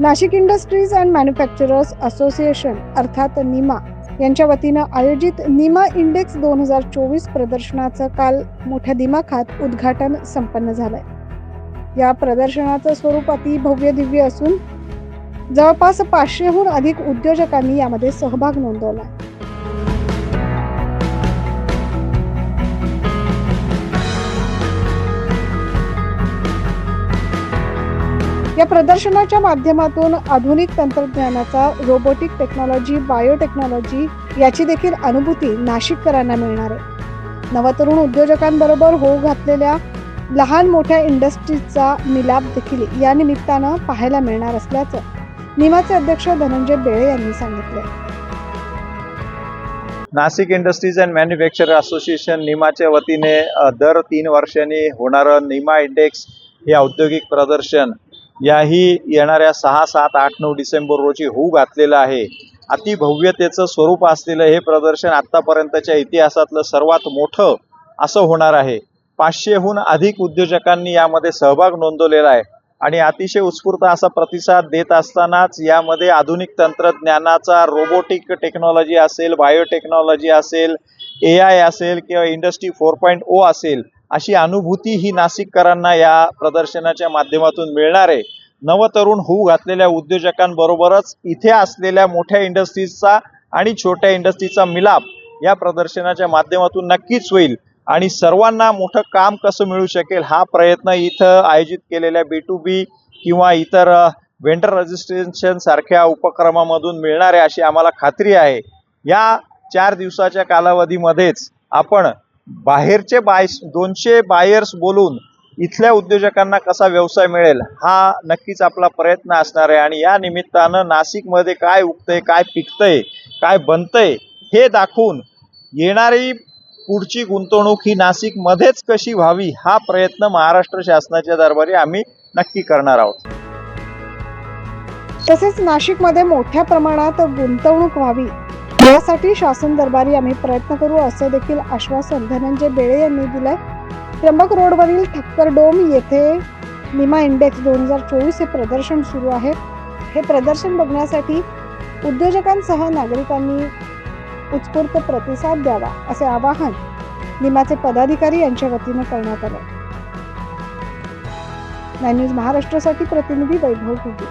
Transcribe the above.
Nashik industries and manufacturers association अर्थात निमा यांच्या वतीनं आयोजित निमा इंडेक्स दोन हजार चोवीस प्रदर्शनाचं काल मोठ्या दिमाखात उद्घाटन संपन्न झालंय. या प्रदर्शनाचं स्वरूप अति भव्य दिव्य असून जवळपास पाचशेहून अधिक उद्योजकांनी यामध्ये सहभाग नोंदवला या प्रदर्शनाच्या माध्यमातून आधुनिक तंत्रज्ञानाचा रोबोटिक टेक्नॉलॉजी बायोटेक्नॉलॉजी याची देखील अनुभूती नाशिककरांना मिळणार आहे. नवतरुण उद्योजकांबरोबर होऊ घातलेल्या लहान मोठ्या इंडस्ट्रीजचा मिलाप देखील या निमित्तानं पाहायला मिळणार असल्याचं निमाचे अध्यक्ष धनंजय बेळे यांनी सांगितले Nashik industries and manufacture association निमाच्या वतीने दर तीन वर्षांनी होणारं निमा इंडेक्स हे औद्योगिक प्रदर्शन याही येणाऱ्या सहा सात आठ नऊ डिसेंबर रोजी होऊ घातलेलं आहे. अतिभव्यतेचं स्वरूप असलेलं हे प्रदर्शन आत्तापर्यंतच्या इतिहासातलं सर्वात मोठं असं होणार आहे. पाचशेहून अधिक उद्योजकांनी यामध्ये सहभाग नोंदवलेला आहे. आणि अतिशय उत्स्फूर्त असा प्रतिसाद देत असतानाच यामध्ये आधुनिक तंत्रज्ञानाचा रोबोटिक टेक्नॉलॉजी असेल बायोटेक्नॉलॉजी असेल ए आय असेल किंवा इंडस्ट्री फोर पॉईंट ओ असेल अशी अनुभूती ही नाशिककरांना या प्रदर्शनाच्या माध्यमातून मिळणार आहे. नवतरुण होऊ घातलेल्या उद्योजकांबरोबरच इथे असलेल्या मोठ्या इंडस्ट्रीजचा आणि छोट्या इंडस्ट्रीचा मिलाप या प्रदर्शनाच्या माध्यमातून नक्कीच होईल आणि सर्वांना मोठं काम कसं मिळू शकेल हा प्रयत्न इथं आयोजित केलेल्या बी टू बी किंवा इतर वेंडर रजिस्ट्रेशन सारख्या उपक्रमामधून मिळणार आहे अशी आम्हाला खात्री आहे. या चार दिवसाच्या कालावधीमध्येच आपण बाहेरचे बाय दोनशे बायर्स बोलून इथल्या उद्योजकांना कसा व्यवसाय मिळेल हा नक्कीच आपला प्रयत्न असणार आहे. आणि या निमित्तानं नाशिकमध्ये काय उगतंय काय पिकतंय काय बनतंय हे दाखवून येणारी पुढची गुंतवणूक ही नाशिकमध्येच कशी व्हावी हा प्रयत्न महाराष्ट्र शासनाच्या दरबारी आम्ही नक्की करणार आहोत. तसेच नाशिकमध्ये मोठ्या प्रमाणात गुंतवणूक व्हावी यासाठी शासन दरबारी आम्ही प्रयत्न करू असं देखील आश्वासन धनंजय बेळे यांनी दिलंय. त्र्यंबक रोडवरील ठक्कर डोम येथे निमा इंडेक्स दोन हजार चोवीस हे प्रदर्शन सुरू आहे. हे प्रदर्शन बघण्यासाठी उद्योजकांसह नागरिकांनी उत्स्फूर्त प्रतिसाद द्यावा असे आवाहन निमाचे पदाधिकारी यांच्या वतीने करण्यात आलं नाइन न्यूज महाराष्ट्रासाठी प्रतिनिधी वैभव घुगे